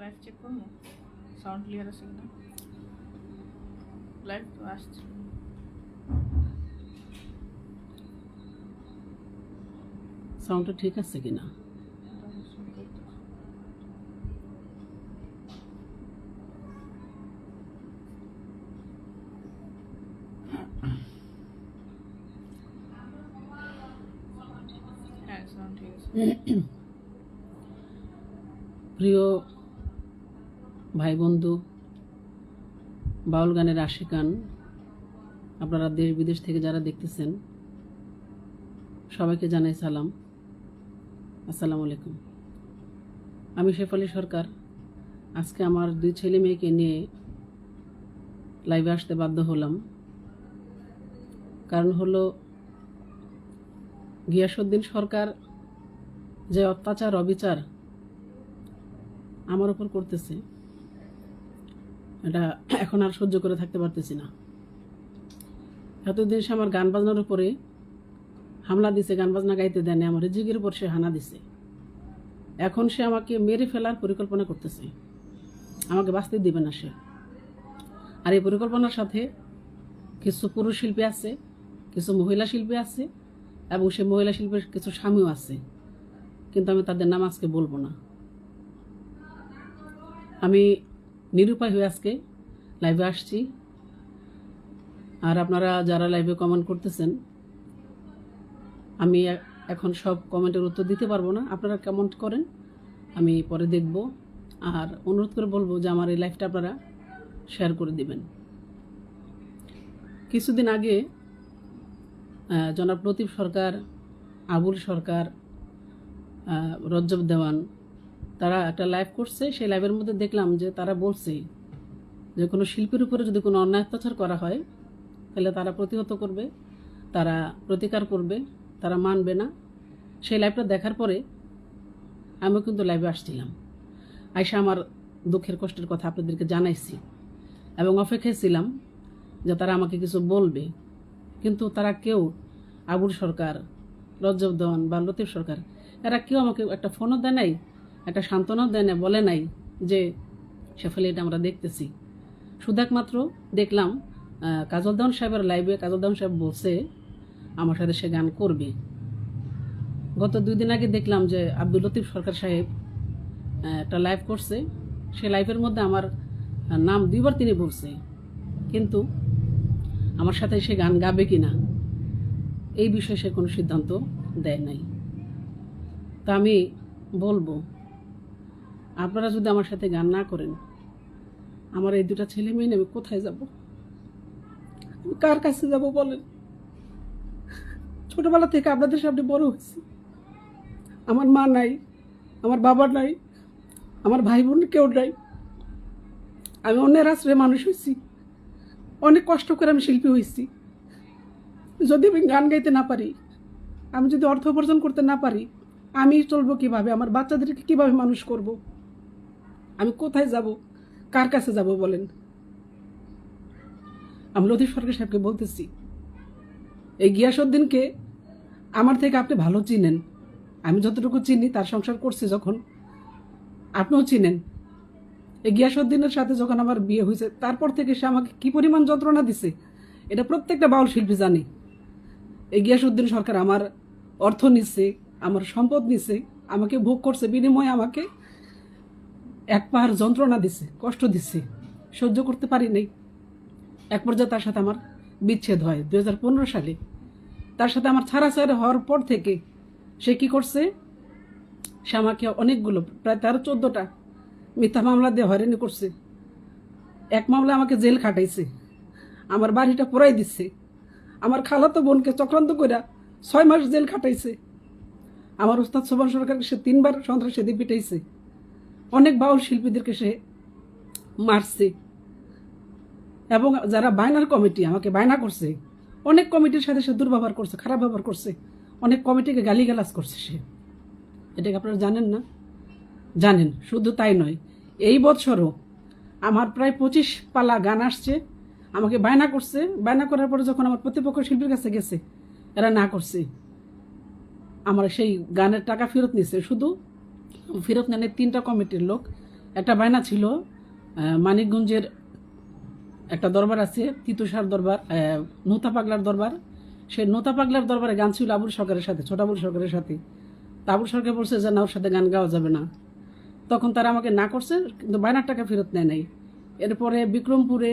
Live check করব sound clear আছে কিনা লাইভ তো আসছে সাউন্ডটা ঠিক আছে কিনা এটা আমি শুরু করতেছি। হ্যাঁ সাউন্ড ঠিক আছে প্রিয় ভাই বন্ধু বাউল গানের আশিকান, আপনারা দেশ বিদেশ থেকে যারা দেখতেছেন, সবাইকে জানাই সালাম। আসসালামু আলাইকুম। আমি শেফালি সরকার। আজকে আমার দুই ছেলে মেয়েকে নিয়ে লাইভে আসতে বাধ্য হলাম। কারণ হলো গিয়াসুদ্দিন সরকার যে অত্যাচার, অবিচার আমার উপর করতেছে। এটা এখন আর সহ্য করে থাকতে পারতেছি না। এতদিন সে আমার গান বাজনার উপরে হামলা দিছে, গান বাজনা গাইতে দেয়নি, আমার জিগের উপর সে হানা দিছে। এখন সে আমাকে মেরে ফেলার পরিকল্পনা করতেছে। আমাকে বাঁচতে দিবে না সে। আর এই পরিকল্পনার সাথে কিছু পুরুষ শিল্পী আছে, কিছু মহিলা শিল্পী আছে, এবং সে মহিলা শিল্পীর কিছু স্বামীও আছে। কিন্তু আমি তাদের নাম আজকে বলব না। আমি নিরুপায় হয়ে আজকে লাইভে আসছি। আর আপনারা যারা লাইভে কমেন্ট করতেছেন, আমি এখন সব কমেন্টের উত্তর দিতে পারব না। আপনারা কমেন্ট করেন, আমি পরে দেখব। আর অনুরোধ করে বলব যে আমার এই লাইভটা আপনারা শেয়ার করে দিবেন। কিছুদিন আগে জনাব প্রদীপ সরকার, আবুল সরকার রজ্জব দেওয়ান তারা একটা লাইভ করছে, সেই লাইভের মধ্যে দেখলাম যে তারা বলছে যে কোনো শিল্পীর উপরে যদি কোনো অন্যায় অত্যাচার করা হয়, তাহলে তারা প্রতিহত করবে, তারা প্রতিকার করবে, তারা মানবে না। সেই লাইভটা দেখার পরে আমিও কিন্তু লাইভে আসছিলাম। আইসা আমার দুঃখের কষ্টের কথা আপনাদেরকে জানাইছি এবং অপেক্ষায় ছিলাম যে তারা আমাকে কিছু বলবে। কিন্তু তারা কেউ, আবুল সরকার, রজ্জব দেওয়ান বা লতিফ সরকার, এরা কেউ আমাকে একটা ফোনও দেয় নাই। একটা সান্ত্বনা দেয় না, বলে নাই যে শেফালি এটা আমরা দেখতেছি। শুধু একমাত্র দেখলাম কাজল দেওয়ান সাহেবের লাইভে কাজল দেওয়ান সাহেব বলছে, আমার সাথে সে গান করবে। গত দুই দিন আগে দেখলাম যে আব্দুল লতিফ সরকার সাহেব একটা লাইভ করছে। সে লাইভের মধ্যে আমার নাম দুইবার তিনি বলছে, কিন্তু আমার সাথে সে গান গাবে কি না এই বিষয়ে সে কোনো সিদ্ধান্ত দেয় নাই। তা আমি বলব আপনারা যদি আমার সাথে গান না করেন, আমার এই দুটা ছেলে মেয়ে আমি কোথায় যাব? আমি কার কাছে যাব বলেন? ছোটবেলা থেকে আপনাদের সামনে বড় হয়েছি। আমার মা নাই, আমার বাবা নাই, আমার ভাই বোন কেউ নাই। আমি অন্যের আশ্রয়ে মানুষ হয়েছি। অনেক কষ্ট করে আমি শিল্পী হয়েছি। যদি আমি গান গাইতে না পারি, আমি যদি অর্থ উপার্জন করতে না পারি, আমি চলবো কীভাবে? আমার বাচ্চাদেরকে কীভাবে মানুষ করব? আমি কোথায় যাব? কার কাছে যাব বলেন? আমি লতিফ সরকার সাহেবকে বলতেছি, এই গিয়াসুদ্দিনকে আমার থেকে আপনি ভালো চিনেন। আমি যতটুকু চিনি তার সংসার করছি যখন, আপনিও চিনেন। এই গিয়াসুদ্দিনের সাথে যখন আমার বিয়ে হয়েছে, তারপর থেকে সে আমাকে কী পরিমাণ যন্ত্রণা দিছে, এটা প্রত্যেকটা বাউল শিল্পী জানে। এই গিয়াসুদ্দিন সরকার আমার অর্থ নিচ্ছে আমার সম্পদ নিচ্ছে আমাকে ভোগ করছে, বিনিময়ে আমাকে এক পাহাড় যন্ত্রণা দিছে, কষ্ট দিচ্ছে সহ্য করতে পারি নাই। এক পর্যায়ে তার সাথে আমার বিচ্ছেদ হয়। দুই হাজার পনেরো সালে তার সাথে আমার ছাড়াছাড়ি হওয়ার পর থেকে সে কি করছে? সে আমাকে অনেকগুলো, প্রায় তেরো, চোদ্দোটা মিথ্যা মামলা দিয়ে হয়রানি করছে। এক মামলা আমাকে জেল খাটাইছে। আমার বাড়িটা পুরাই দিচ্ছে আমার খালাতো বোনকে চক্রান্ত করে ছয় মাস জেল খাটাইছে। আমার উস্তাদ সোবান সরকারকে সে তিনবার সন্ত্রাসী পিটাইছে। অনেক বাউল শিল্পীদেরকে সে মারছে। এবং যারা বায়নার কমিটি, আমাকে বায়না করছে, অনেক কমিটির সাথে সে দুর্ব্যবহার করছে, খারাপ ব্যবহার করছে, অনেক কমিটিকে গালিগালাজ করছে সে। এটাকে আপনারা জানেন না? জানেন, শুধু তাই নয়, এই বছরও আমার প্রায় পঁচিশ পালা গান আসছে, আমাকে বায়না করছে। বায়না করার পরে যখন আমার প্রতিপক্ষ শিল্পীর কাছে গেছে, এরা না করছে, আমার সেই গানের টাকা ফেরত নিছে। শুধু ফেরত নেন তিনটা কমিটির লোক। একটা বায়না ছিল মানিকগঞ্জের একটা দরবার আছে, তিতুষার দরবার নোতা পাগলার দরবার। সেই নোতা পাগলার দরবারে গান ছিল আবুল সরকারের সাথে, ছোট আবুল সরকারের সাথে। আবুল সরকার বলছে যে না ওর সাথে গান গাওয়া যাবে না। তখন তারা আমাকে না করছে, কিন্তু বায়নার টাকা ফেরত নেয় নাই। এরপরে বিক্রমপুরে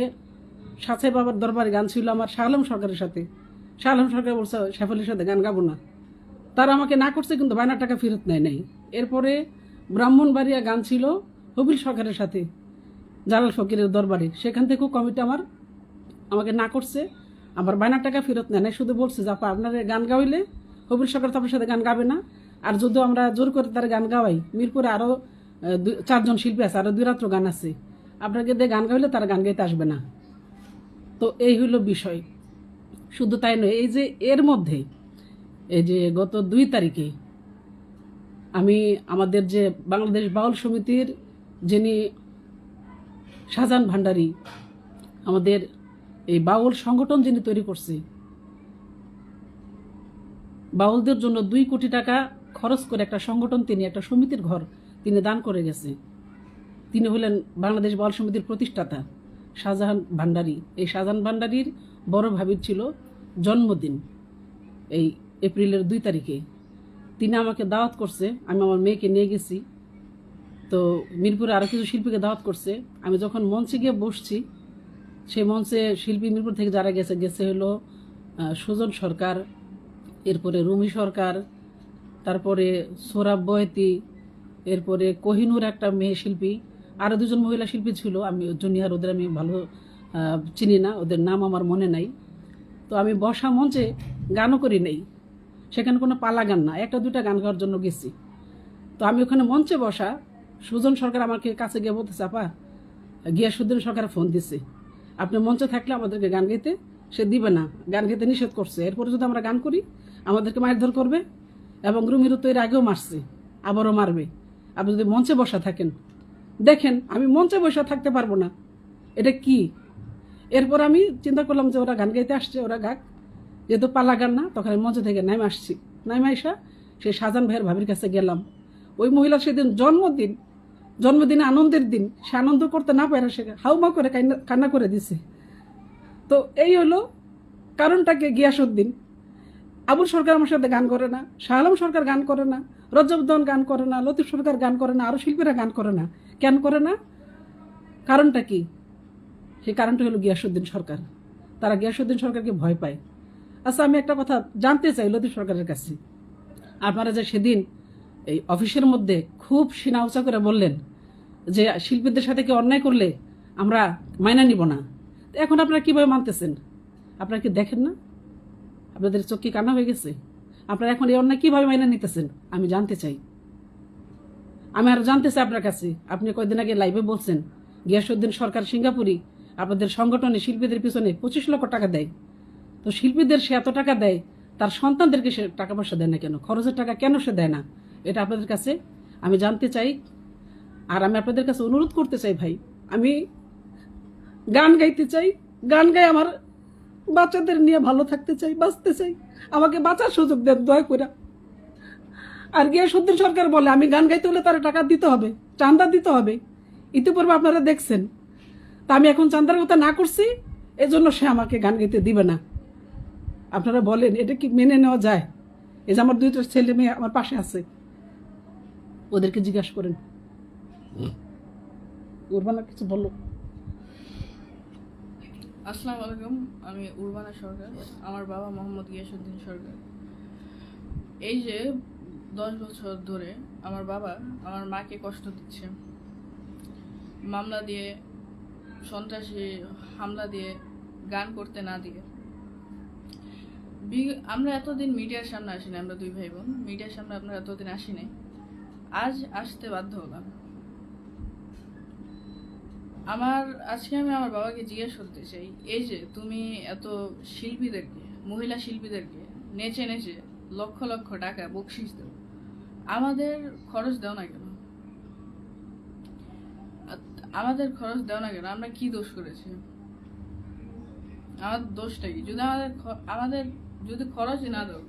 সাথে বাবার দরবারে গান ছিল আমার শাহলম সরকারের সাথে। শাহলম সরকার বলছে, শেফালির সাথে গান গাবো না। তারা আমাকে না করছে, কিন্তু বায়নার টাকা ফেরত নেয় নাই। এরপরে ব্রাহ্মণবাড়িয়া গান ছিল হবিল সরকারের সাথে, জালাল ফকিরের দরবারে। সেখান থেকেও কমিটি আমার, আমাকে না করছে আমার বায়নার টাকা ফেরত নেয় নাই, শুধু বলছে, যে আপা, আপনার গান গাইলে হবিল সরকার তো সাথে গান গাবে না। আর যদিও আমরা জোর করে তার গান গাওয়াই, মিরপুরে আরও চারজন শিল্পী আছে আরও দুই রাত্র গান আছে। আপনাকে দিয়ে গান গাইলে তারা গান গাইতে আসবে না। তো এই হলো বিষয়। শুধু তাই নয়, এই যে এর মধ্যে, এই যে গত দুই তারিখে আমি আমাদের যে বাংলাদেশ বাউল সমিতির যিনি শাহজাহান ভান্ডারী, আমাদের এই বাউল সংগঠন যিনি তৈরি করছে, বাউলদের জন্য দুই কোটি টাকা খরচ করে একটা সংগঠন, তিনি একটা সমিতির ঘর তিনি দান করে গেছে। তিনি হলেন বাংলাদেশ বাউল সমিতির প্রতিষ্ঠাতা শাহজাহান ভান্ডারী। এই শাহজাহান ভান্ডারীর বড় ভাবির ছিল জন্মদিন, এই এপ্রিলের দুই তারিখে। তিনি আমাকে দাওয়াত করছে, আমি আমার মেয়েকে নিয়ে গেছি। তো মিরপুরে আরও কিছু শিল্পীকে দাওয়াত করছে। আমি যখন মঞ্চে গিয়ে বসছি, সেই মঞ্চে শিল্পী মিরপুর থেকে যারা গেছে গেছে হলো সুজন সরকার, এরপরে রুমি সরকার, তারপরে সোরাব বয়তি এরপরে কোহিনুর একটা মেয়ে শিল্পী আরও দুজন মহিলা শিল্পী ছিল। আমি জুনিয়ার, ওদের আমি ভালো চিনি না, ওদের নাম আমার মনে নাই। তো আমি বসা মঞ্চে গানও করি নেই। সেখানে কোনো পালা গান না, একটা দুটা গান গাওয়ার জন্য গেছি। তো আমি ওখানে মঞ্চে বসা, সুজন সরকার আমাকে কাছে গিয়ে বলতেছে, আপা গিয়াসুদ্দিন সরকার ফোন দিছে। আপনি মঞ্চে থাকলে আমাদেরকে গান গাইতে, সে দিবে না, গান গাইতে নিষেধ করছে। এরপরে যদি আমরা গান করি, আমাদেরকে মারধর করবে এবং রুমিরু তো এর আগেও মারছে, আবারও মারবে। আপনি যদি মঞ্চে বসা থাকেন, দেখেন আমি মঞ্চে বসে থাকতে পারব না। এটা কি? এরপর আমি চিন্তা করলাম যে ওরা গান গাইতে আসছে, ওরা গাক। যেহেতু পালা গান না, তখন আমি মঞ্চ থেকে নামে আসছি। নামে আসা সেই শাহজাহান ভাইয়ের ভাবির কাছে গেলাম। ওই মহিলা সেদিন জন্মদিন, জন্মদিনে আনন্দের দিন, সে আনন্দ করতে না পারে সে হাউমা করে কান্না- করে দিছে। তো এই হলো কারণটাকে গিয়াসুদ্দিন? আবুল সরকার আমার সাথে গান করে না, শাহ আলম সরকার গান করে না রজবদন গান করে না, লতিফ সরকার গান করে না আরও শিল্পীরা গান করে না। কেন করে না? কারণটা কি? সেই কারণটা হলো গিয়াসুদ্দিন সরকার। তারা গিয়াসুদ্দিন সরকারকে ভয় পায়। আচ্ছা আমি একটা কথা জানতে চাই লতিফ সরকারের কাছে। আপনারা যে সেদিন এই অফিসের মধ্যে খুব সিনা উঁচা করে বললেন যে শিল্পীদের সাথে কি অন্যায় করলে আমরা মাইনা নিব না। এখন আপনারা কীভাবে মানতেছেন? আপনারা কি দেখেন না? আপনাদের চোখ কি কান্না হয়ে গেছে? আপনারা এখন এই অন্যায় কীভাবে মাইনা নিতেছেন? আমি জানতে চাই। আমি আর জানতে চাই আপনার কাছে। আপনি কয়েকদিন আগে লাইভে বলছেন গিয়াসুদ্দিন সরকার সিঙ্গাপুরি আপনাদের সংগঠনে শিল্পীদের পিছনে পঁচিশ লক্ষ টাকা দেয়। তো শিল্পীদের সে এত টাকা দেয়, তার সন্তানদেরকে সে টাকা পয়সা দেয় না কেন? খরচের টাকা কেন সে দেয় না? এটা আপনাদের কাছে আমি জানতে চাই। আর আমি আপনাদের কাছে অনুরোধ করতে চাই ভাই, আমি গান গাইতে চাই, গান গাই আমার বাচ্চাদের নিয়ে ভালো থাকতে চাই, বাঁচতে চাই। আমাকে বাঁচার সুযোগ দেন, দয়া করে। আর গিয়ে সত্যি সরকার বলে, আমি গান গাইতে হলে তারা টাকা দিতে হবে চান্দা দিতে হবে। ইতিপূর্বে আপনারা দেখছেন। তা আমি এখন চান্দার কথা না করছি, এজন্য সে আমাকে গান গাইতে দিবে না। আপনারা বলেন এটা কি মেনে নেওয়া যায়? এই যে আমার দুইটা ছেলে মেয়ে আমার পাশে আছে। ওদেরকে জিজ্ঞাসা করেন। উর্বানা কিছু বলো আসসালামু আলাইকুম আমি উর্বানা সরকার আমার বাবা মোহাম্মদ গিয়াসুদ্দিন সরকার। এই যে দশ বছর ধরে আমার বাবা আমার মাকে কষ্ট দিচ্ছে। মামলা দিয়ে সন্ত্রাসী হামলা দিয়ে গান করতে না দিয়ে। আমরা এতদিন মিডিয়ার সামনে আসিনি, আমরা দুই ভাই বোন মিডিয়ার সামনে আমরা এতদিন আসি আসিনি। আজ আসতে বাধ্য হলাম। আমার আজকে আমি আমার বাবাকে জিজ্ঞেস করতে চাই, এই যে তুমি এত শিল্পীদেরকে, মহিলা শিল্পীদেরকে নেচে নেচে লক্ষ লক্ষ টাকা বকশিস দাও। আমাদের খরচ দাও না কেন? আমাদের খরচ দাও না কেন? আমরা কি দোষ করেছি? আমাদের দোষটা কি? যদি আমাদের আমাদের যদি খরচই না দাও,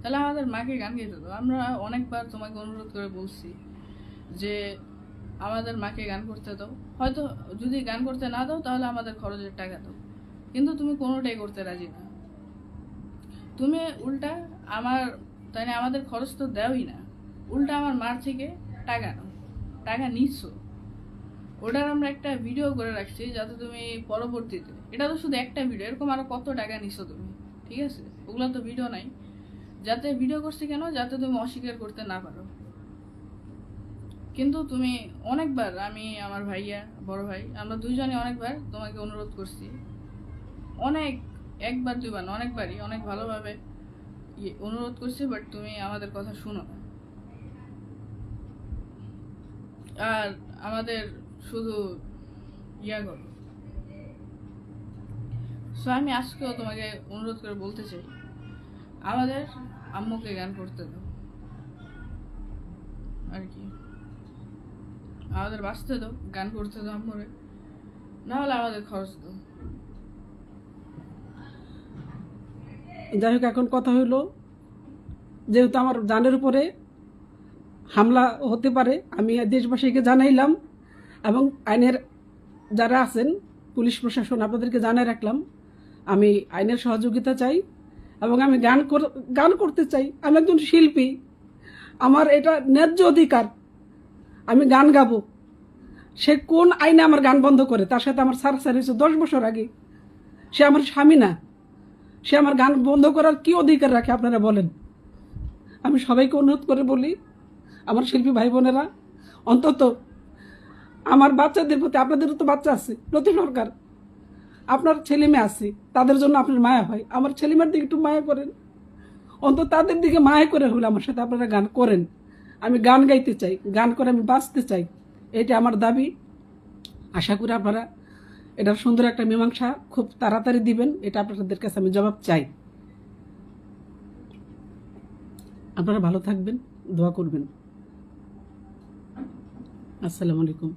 তাহলে আমাদের মাকে গান গাইতে দাও। আমরা অনেকবার তোমাকে অনুরোধ করে বলছি যে আমাদের মাকে গান করতে দাও। হয়তো যদি গান করতে না দাও, তাহলে আমাদের খরচের টাকা দাও। কিন্তু তুমি কোনোটাই করতে রাজি না। তুমি উল্টা আমার, তাই না, আমাদের খরচ তো দেওই না। উল্টা আমার মার থেকে টাকা নাও, টাকা নিচ্ছ। ওটার আমরা একটা ভিডিও করে রাখছি যাতে তুমি পরবর্তীতে, এটা তো শুধু একটা ভিডিও এরকম আরও কত টাকা নিছো তুমি, ঠিক আছে? ওগুলো তো ভিডিও নাই। যাতে ভিডিও করছি কেন? যাতে তুমি অস্বীকার করতে না পারো। কিন্তু তুমি অনেকবার আমি আমার ভাইয়া বড় ভাই আমরা দুইজনে অনেকবার তোমাকে অনুরোধ করছি। অনেক একবার দুইবার না, অনেকবারই অনেক ভালোভাবে অনুরোধ করছি বাট তুমি আমাদের কথা শুনো না। আর আমাদের শুধু ইয়া করো। সো আমি আজকেও তোমাকে অনুরোধ করে বলতে চাই। আমাদের আম্মুকে গান করতে দাও। আর কি। আমাদের বাঁচতে দাও, গান করতে দাও আম্মুরে। না হলে আমাদের খরচ দাও। যাই হোক, এখন কথা হইল, যেহেতু আমার জানের উপরে হামলা হতে পারে, আমি দেশবাসীকে জানাইলাম এবং আইনের যারা আছেন, পুলিশ প্রশাসন আপনাদেরকে জানাই রাখলাম, আমি আইনের সহযোগিতা চাই। এবং আমি গান গান করতে চাই। আমি একজন শিল্পী। আমার এটা ন্যায্য অধিকার। আমি গান গাবো। সে কোন আইনে আমার গান বন্ধ করে? তার সাথে আমার সারাসারি হয়েছে দশ বছর আগে। সে আমার স্বামী না। সে আমার গান বন্ধ করার কি অধিকার রাখে আপনারা বলেন? আমি সবাইকে অনুরোধ করে বলি, আমার শিল্পী ভাই বোনেরা, অন্তত আমার বাচ্চাদের প্রতি, আপনাদেরও তো বাচ্চা আছে প্রতি সরকার। আপনার ছেলে মেয়ে আছে, তাদের জন্য আপনার মায়া হয়। আমার ছেলে মেয়ের দিকে একটু মায়া করেন। অন্তত তাদের দিকে মায়া করে হলে আমার সাথে আপনারা গান করেন। আমি গান গাইতে চাই, গান করে আমি বাঁচতে চাই। এটা আমার দাবি। আশা করি আপনারা এটার সুন্দর একটা মীমাংসা খুব তাড়াতাড়ি দিবেন, এটা আপনাদের কাছে আমি জবাব চাই। আপনারা ভালো থাকবেন, দোয়া করবেন। আসসালামু আলাইকুম।